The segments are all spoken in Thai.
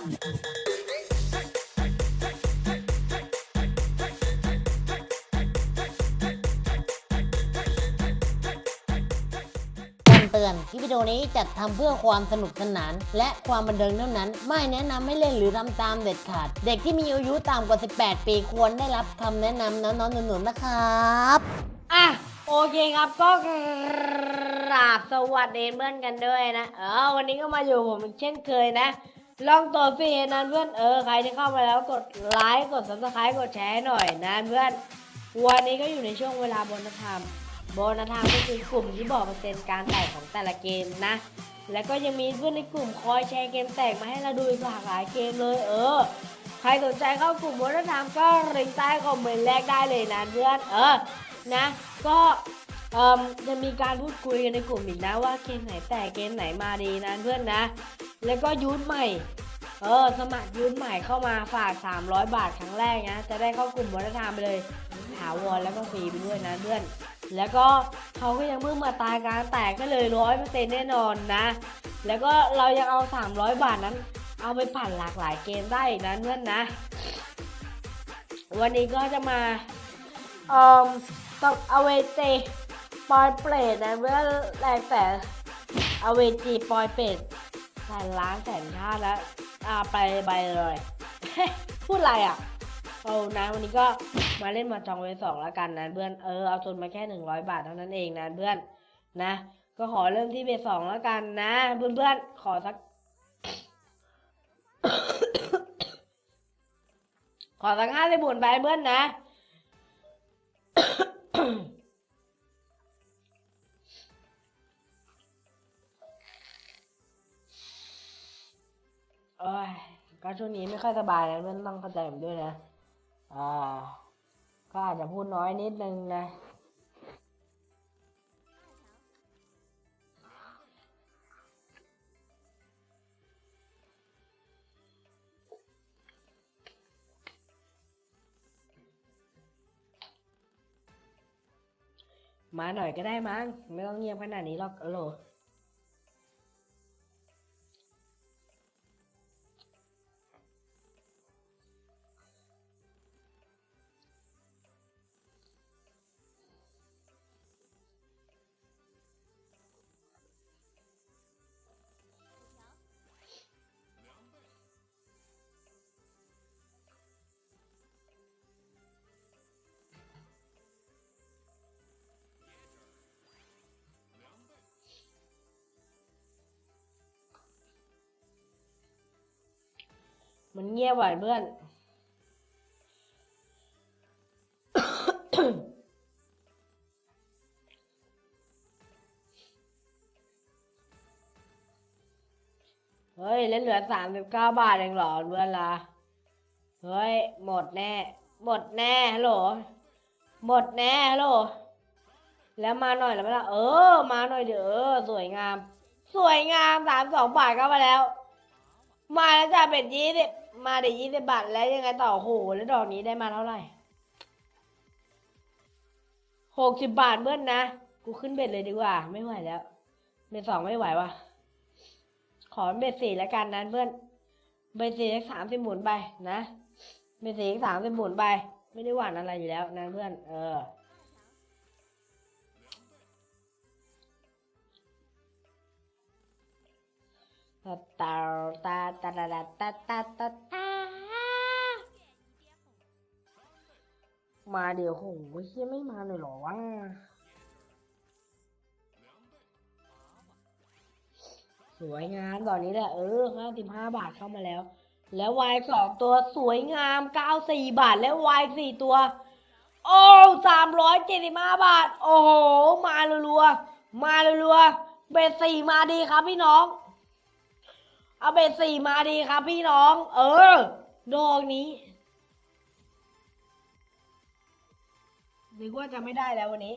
คำเตือนคลิปวิดีโอนี้จัดทำเพื่อความสนุกสนาน และความบันเทิงเท่านั้น ไม่แนะนำให้เล่นหรือทำตามเด็ดขาด เด็กที่มีอายุต่ำกว่า 18 ปีควรได้รับคำแนะนำน้องๆหนูๆนะครับ อะโอเคครับก็กราบสวัสดีเพื่อนกันด้วยนะ เออวันนี้ก็มาอยู่ผมอีกเช่นเคยนะ ลองตัวฟรีนะเพื่อนเออใครที่เข้ามาแล้วกดไลค์กด subscribe กดแชร์หน่อยนะเพื่อนวันนี้ก็อยู่ในช่วงเวลาโบนัสไทม์โบนัสไทม์ก็คือกลุ่มที่บอกเปอร์เซ็นต์การแตกของแต่ละเกมนะ แล้วก็ยังมีเพื่อนในกลุ่มคอยแชร์เกมแตกมาให้เราดูอีกหลากหลายเกมเลย เออ ใครสนใจเข้ากลุ่มโบนัสไทม์ก็ลิงก์ใต้คอมเมนต์แรกได้เลยนะเพื่อนเออนะ ก็จะมีการพูดคุยกันในกลุ่มอีกนะว่าเกมไหนแตกเกมไหนมาดีนะเพื่อนนะ แล้วก็ยูทใหม่ เออ สมัครยูทใหม่เข้ามาฝาก 300 บาทครั้งแรกนะ จะได้เข้ากลุ่มวัฒนธรรมไปเลย ถาวรแล้วก็ฟรีไปด้วยนะเพื่อน แล้วก็เขาก็ยังเพิ่งมาตายการแตกก็เลยร้อยเปอร์เซ็นต์แน่นอนนะ แล้วก็เรายังเอา 300 บาทนั้น เอาไปปั่นหลากหลายเกมได้นะเพื่อนนะ วันนี้ก็จะมาเอ่อตบอเวจีปอยเปรตนะเมื่อแรกแต่อเวจีปอยเปรต แสนล้านแสนชาติแล้วอาไปไปเลย พูดอะไรอะเอานะวันนี้ก็มาเล่นมาจองเวสองแล้วกันนะเพื่อนเออเอาทุนมาแค่หนึ่งร้อยบาทเท่านั้นเองนะเพื่อนนะ ก็ขอเริ่มที่เบสสองแล้วกันนะเพื่อนๆขอสัก ขอสักห้าสิบบุญไปเพื่อนนะ โอ้ยก็ช่วงนี้ไม่ค่อยสบายนะเพื่อนต้องเข้าใจผมด้วยนะ อ่า ก็อาจจะพูดน้อยนิดนึงนะมาหน่อยก็ได้มั้งไม่ต้องเงียบขนาดนี้หรอกเออโล มันเงียบไหวเพื่อน เฮ้ยแล้วเหลือสามสิบเก้าบาทเองเหรอเพื่อนละเฮ้ย หมดแน่ หมดแน่ฮัลโหล หมดแน่ฮัลโหล แล้วมาหน่อยแล้วไหมล่ะเออ มาหน่อยเดี๋ยวเอสวยงาม สวยงามสามสองบาทเข้ามาแล้ว มาแล้วจ้ะเป็นยี่สิบ มาเดี๋ยวยี่สิบบาทแล้วยังไงต่อโหแล้วดอกนี้ได้มาเท่าไหร่หกสิบบาทเบิ้ลนะ กูขึ้นเบ็ดเลยดีกว่า ไม่ไหวแล้ว เบ็ดสองไม่ไหววะขอเบ็ดสี่แล้วกันนะเพื่อนเบ็ดสี่สามสิบหมุนไปนะเบ็ดสี่สามสิบหมุนไป ไม่ได้หวานอะไรอยู่แล้วนะเพื่อน เออ ตาตาตาตาตาตาตาตาตาตามาเดี๋ยวโหเฮียไม่มาเลยหรอวะสวยงามตอนนี้แหละเออห้าสิบห้าบาทเข้ามาแล้ว แล้ววายสองตัวสวยงามเก้าสี่บาท แล้ววายสี่ตัว โอ้สามร้อยเจ็ดสิบห้าบาท โอ้โห มารัวๆมารัวๆเบสสี่มาดีครับพี่น้อง เอาเบสสี่มาดีครับพี่น้อง เออ ดอกนี้นึกว่าจะไม่ได้แล้ววันนี้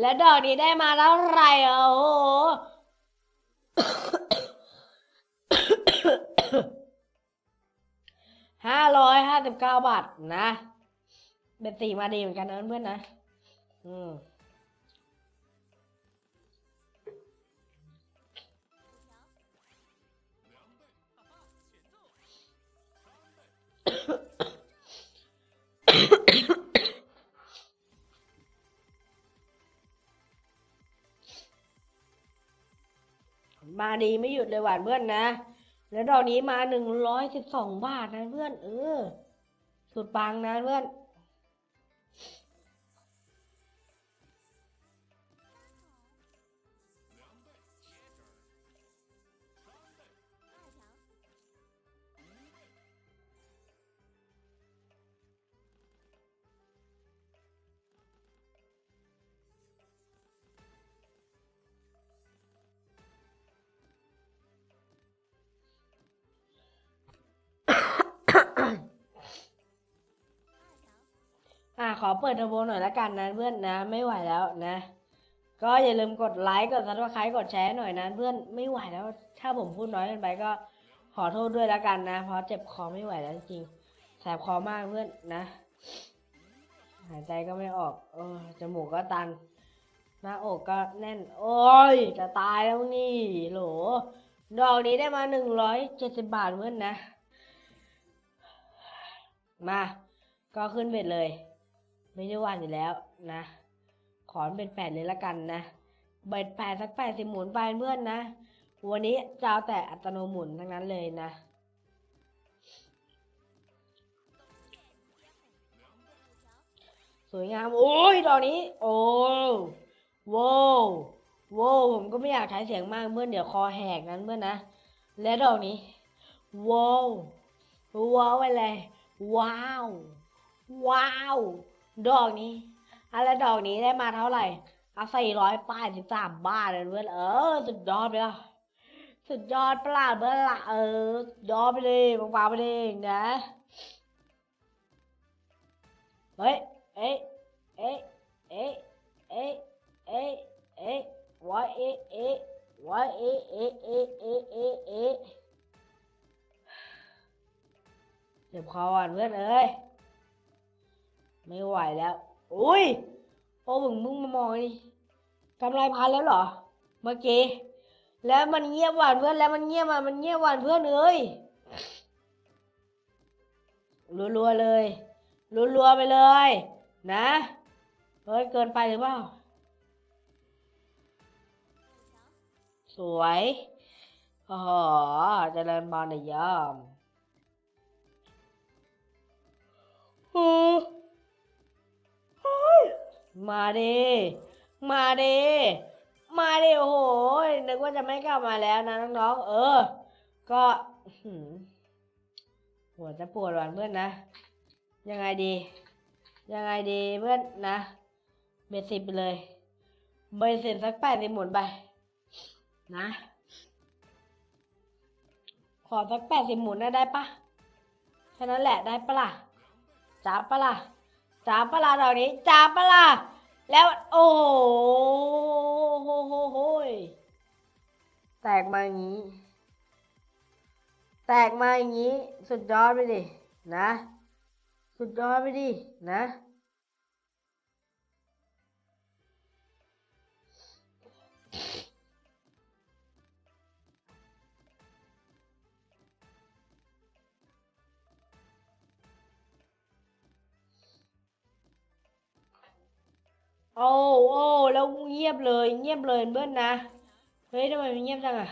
และดอกนี้ได้มาแล้วไรอะโอ้โหห้าร้อยห้าสิบเก้าบาทนะ เบ็ดสี่มาดีเหมือนกันนะเพื่อนๆนะ อืมมาดีไม่หยุดเลยหวานเพื่อนนะ แล้วดอกนี้มาหนึ่งร้อยสิบสองบาทนะเพื่อน เออ สุดปังนะเพื่อน อ่าขอเปิดเทอร์โบหน่อยละกันนะเพื่อนนะไม่ไหวแล้วนะ ก็อย่าลืมกดไลค์กดซับสไครต์กดแชร์หน่อยนะเพื่อนไม่ไหวแล้ว ถ้าผมพูดน้อยเกินไปก็ขอโทษด้วยละกันนะ เพราะเจ็บคอไม่ไหวแล้วจริงแสบคอมากเพื่อนนะ หายใจก็ไม่ออกเออจมูกก็ตัน หน้าอกก็แน่น โอ้ย จะตายแล้วนี่โหล ดอกนี้ได้มาหนึ่งร้อยเจ็ดสิบบาทเพื่อนนะ มา ก็ขึ้นเบ็ดเลย ไม่ได้วันอยู่แล้วนะ ขอเป็นแปดเลยละกันนะเบ็ดแปดสักแปดสิบหมุนไปเพื่อนนะ วันนี้จะเอาแต่อัตโนหมุนทั้งนั้นเลยนะ สวยงาม โอ้ยดอกนี้ โอ้โว้วโว้วผมก็ไม่อยากใช้เสียงมากเพื่อนเดี๋ยวคอแหกนั้นเพื่อนนะ และดอกนี้ว้าวว้าวอะไรว้าว ว้าว ดอกนี้อะไรดอกนี้ได้มาเท่าไหร่เอาสี่ร้อยป้ายสิบสามบาทเลยเพื่อนเออสุดยอดไปละสุดยอดปะล่าเพื่อนละเออสุดยอดไปเลยปังๆไปเลยนะเฮ้ยเอ๊ะเอ๊ะเอ๊ะเอ๊ะเอ๊ะเอ๊ะวะเอ๊ะเอ๊ะวะเอ๊ะเอ๊ะเอ๊ะเอ๊ะเอ๊ะเอ๊ะเจ็บคออะเพื่อนเอ้ย ไม่ไหวแล้ว อุ้ยโอ้มึงมึงมามองดิกำไรพันแล้วเหรอ เมื่อกี้ แล้วมันเงียบหวานเพื่อน แล้วมันเงียบอะมันเงียบหวานเพื่อนเอ้ย รัวๆเลย รัวๆไปเลย นะ เฮ้ย เกินไปหรือเปล่า สวยโอ้โหเจริญพรนะยอมโอ้ มาดิมาดิมาดิโอ้โหนึกว่าจะไม่กลับมาแล้วนะน้องๆ เออ ก็หัวจะปวดหวานเพื่อนนะ ยังไงดี ยังไงดีเพื่อนนะเบสิบไปเลยเบสิบสักแปดสิบหมุนไป นะ ขอสักแปดสิบหมุนนะได้ปะแค่นั้นแหละได้ปะล่ะจ้าปะล่ะ จ้าปะล่ะดอกนี้จ้าปลาแล้วโอ้โหโหโหโหยแตกมาอย่างนี้ แตกมาอย่างนี้ สุดยอดไปดินะ สุดยอดไปดินะ โอ้โอ้แล้วเงียบเลยเงียบเลยเพื่อนนะ เฮ้ยทำไมมันเงียบจังอะ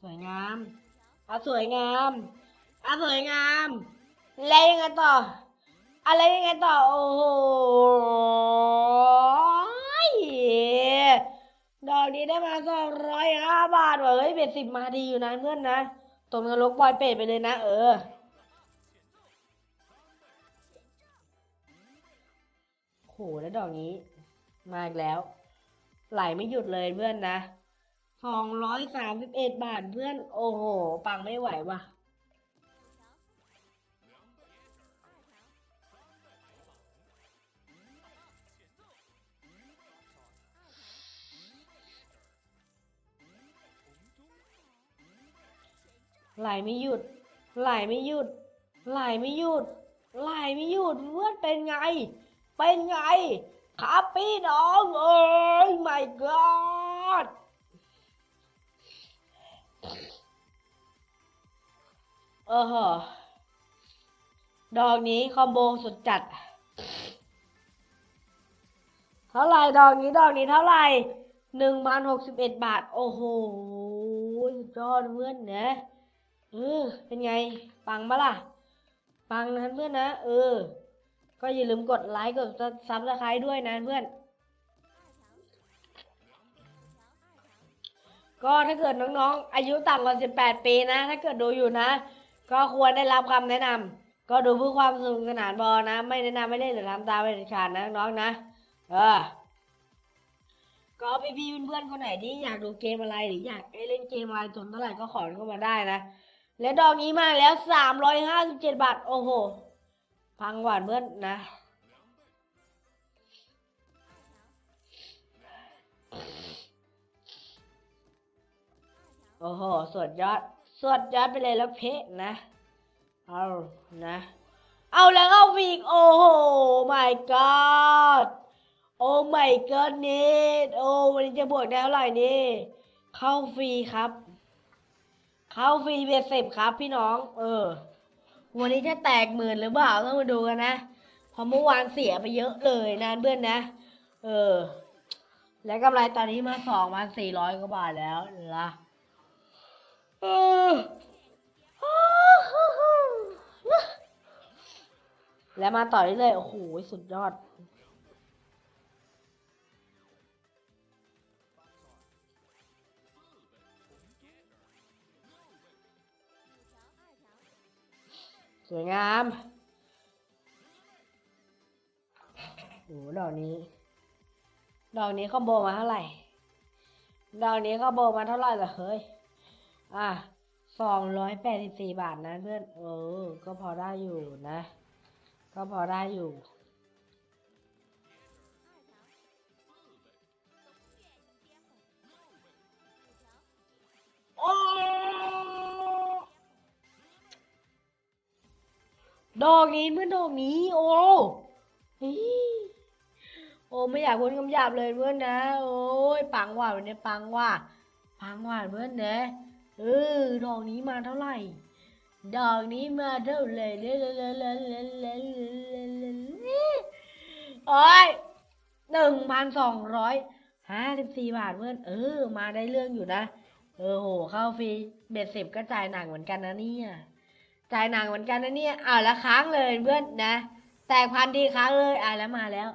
สวยงามอะสวยงามอะสวยงามแล้วยังไงต่อ อะไรยังไงต่อ โอ้โหดอกนี้ได้มาสองร้อยห้าบาทว่ะเฮ้ยเบ็ดสิบมาดีอยู่นะเพื่อนนะตรงนรกบอยเป็ดไปเลยนะเออ หแล้วดอกนี้ มาอีกแล้ว ไหลไม่หยุดเลยเพื่อนนะสองร้อยสามสิบเอ็ดบาทเพื่อน โอ้โห ปังไม่ไหวว่ะ ไหลไม่หยุด ไหลไม่หยุด ไหลไม่หยุด ไหลไม่หยุดเพื่อนเป็นไง เป็นไงครับพี่น้องเอ้ย my god เออเหอะดอกนี้คอมโบสุดจัด เท่าไรดอกนี้ดอกนี้เท่าไรหนึ่งพันหกสิบเอ็ดบาท โอ้โหสุดยอดเพื่อนนะเออเป็นไง ปังปะล่ะ ปังนะเพื่อนนะ เออ ก็อย่าลืมกดไลค์กดซับสไครต์ด้วยนะเพื่อน ก็ถ้าเกิดน้องๆ อายุต่ำกว่า 18 ปีนะ ถ้าเกิดดูอยู่นะ ก็ควรได้รับคำแนะนำก็ดูเพื่อความสนุกสนานบอนะ ไม่แนะนำไม่เล่นหรือทำตามไปเด็ดขาดนะน้องๆนะ เออก็พี่ๆเพื่อนๆคนไหนที่อยากดูเกมอะไรหรืออยากเล่นเกมอะไรจนเท่าไหร่ก็ขอเข้ามาได้นะ และดอกนี้มาแล้ว 357 บาท โอ้โห พังหวานเพื่อนนะโอ้โหสวดยอดสวดยอดไปเลยแล้วเพะนะ เอานะ เอาแล้วเอาอีก โอ้โห my god โอ้ my god นี่โอ้วันนี้จะบวกได้เท่าไหร่นี่ เข้าฟรีครับ เข้าฟรีเบสเซ็บครับพี่น้อง เออ วันนี้จะแตกหมื่นหรือเปล่าต้องมาดูกันนะเพราะเมื่อวานเสียไปเยอะเลยนะเพื่อนนะ เออ และกำไรตอนนี้มาสองพันสี่ร้อยกว่าบาทแล้วนะเออและมาต่อได้เลยโอ้โห สุดยอด สวยงามโอ้โหดอกนี้ ดอกนี้คอมโบมาเท่าไหร่ ดอกนี้คอมโบมาเท่าไหร่ล่ะเฮ้ย อะสองร้อยแปดสิบสี่บาทนะเพื่อน เออ ก็พอได้อยู่นะ ก็พอได้อยู่ ดอกนี้เมื่อดอกนี้ โอ้โอ้ไม่อยากพูดคำหยาบเลยเพื่อนนะ โอ้ยปังว่ะวันนี้ปังว่ะปังว่ะเพื่อนนะเออดอกนี้มาเท่าไหร่ ดอกนี้มาเท่าไหร่เล่เล่เลเลเลเลเลโอ้ยหนึ่งพันสองร้อยห้าสิบสี่บาทเพื่อน เออ มาได้เรื่องอยู่นะ เออโห เข้าฟรีเบ็ดสิบก็จ่ายหนักเหมือนกันนะเนี่ย จ่ายหนักเหมือนกันนะเนี่ยอ่าแล้วค้างเลยเพื่อนนะ แตกพันทีค้างเลยอ่าแล้วมาแล้ว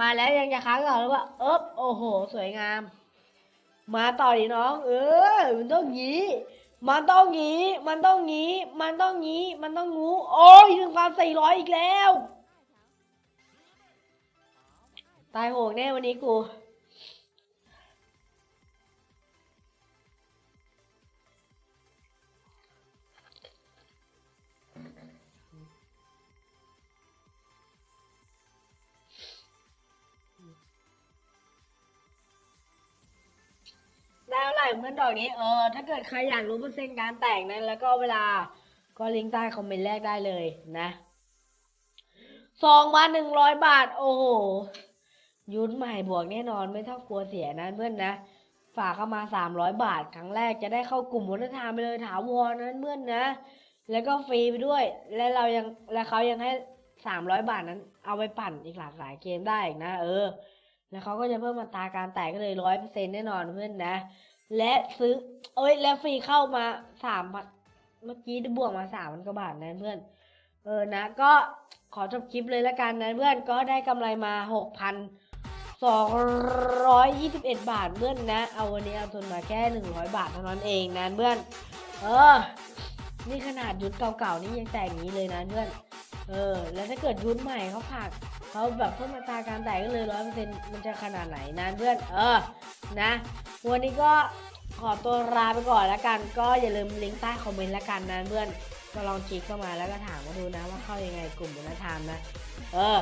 มาแล้วยังจะค้างต่อหรือว่าเอ๊บโอ้โห สวยงาม มาต่อดิน้อง เออ มันต้องงี้ มันต้องงี้ มันต้องงี้ มันต้องงี้ มันต้องงู โอ้ยหนึ่งพันสี่ร้อยอีกแล้ว ตายโหงแน่วันนี้กู ดอกนี้เออถ้าเกิดใครอยากรู้เปอร์เซ็นต์การแตกนั้น แล้วก็เวลาก็ลิงก์ใต้คอมเมนต์แรกได้เลยนะสองพันหนึ่งร้อยบาท โอ้โหยุนใหม่บวกแน่นอนไม่ต้องกลัวเสียนะเพื่อนนะ ฝากเข้ามาสามร้อยบาท ครั้งแรกจะได้เข้ากลุ่มวัฒนธรรมไปเลยถาวรนั้นเพื่อนนะ แล้วก็ฟรีไปด้วย และเรายังและเขายังให้สามร้อยบาทนั้น เอาไปปั่นอีกหลากหลายเกมได้อีกนะ เออ แล้วเขาก็จะเพิ่มอัตราการแตกก็เลยร้อยเปอร์เซ็นแน่นอนเพื่อนนะ และซื้อ เอ้ย และฟรีเข้ามาสามพันเมื่อกี้ได้บวกมาสามพันกว่าบาทนะเพื่อน เออนะ ก็ขอจบคลิปเลยละกันนะเพื่อนก็ได้กำไรมาหกพันสองร้อยยี่สิบเอ็ดบาทเพื่อนนะ เอาวันนี้เอาทุนมาแค่หนึ่งร้อยบาทเท่านั้นเองนะเพื่อน เออ นี่ขนาดยุทธเก่าๆนี่ยังแต่งนี้เลยนะเพื่อน เออ แล้วถ้าเกิดยุทธใหม่เขาผักเขาแบบเพิ่มอัตราการแตกก็เลยร้อยเปอร์เซ็นต์มันจะขนาดไหนนะเพื่อน เออ นะ วันนี้ก็ขอตัวลาไปก่อนแล้วกัน ก็อย่าลืมลิงก์ใต้คอมเมนต์แล้วกันนะเพื่อน ก็ลองคลิกเข้ามาแล้วก็ถามมาดูนะว่าเข้ายังไงกลุ่มวัฒนธรรมนะ เออ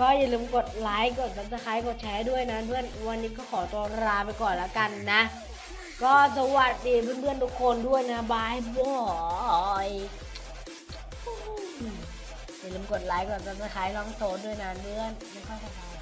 ก็อย่าลืมกดไลค์ กด subscribe กดแชร์ด้วยนะเพื่อน วันนี้ก็ขอตัวลาไปก่อนแล้วกันนะ ก็สวัสดีเพื่อนๆทุกคนด้วยนะบายบาย อย่าลืมกดไลค์กดซับสไครต์ลองโทษด้วยนะเพื่อนไม่ค่อยสบาย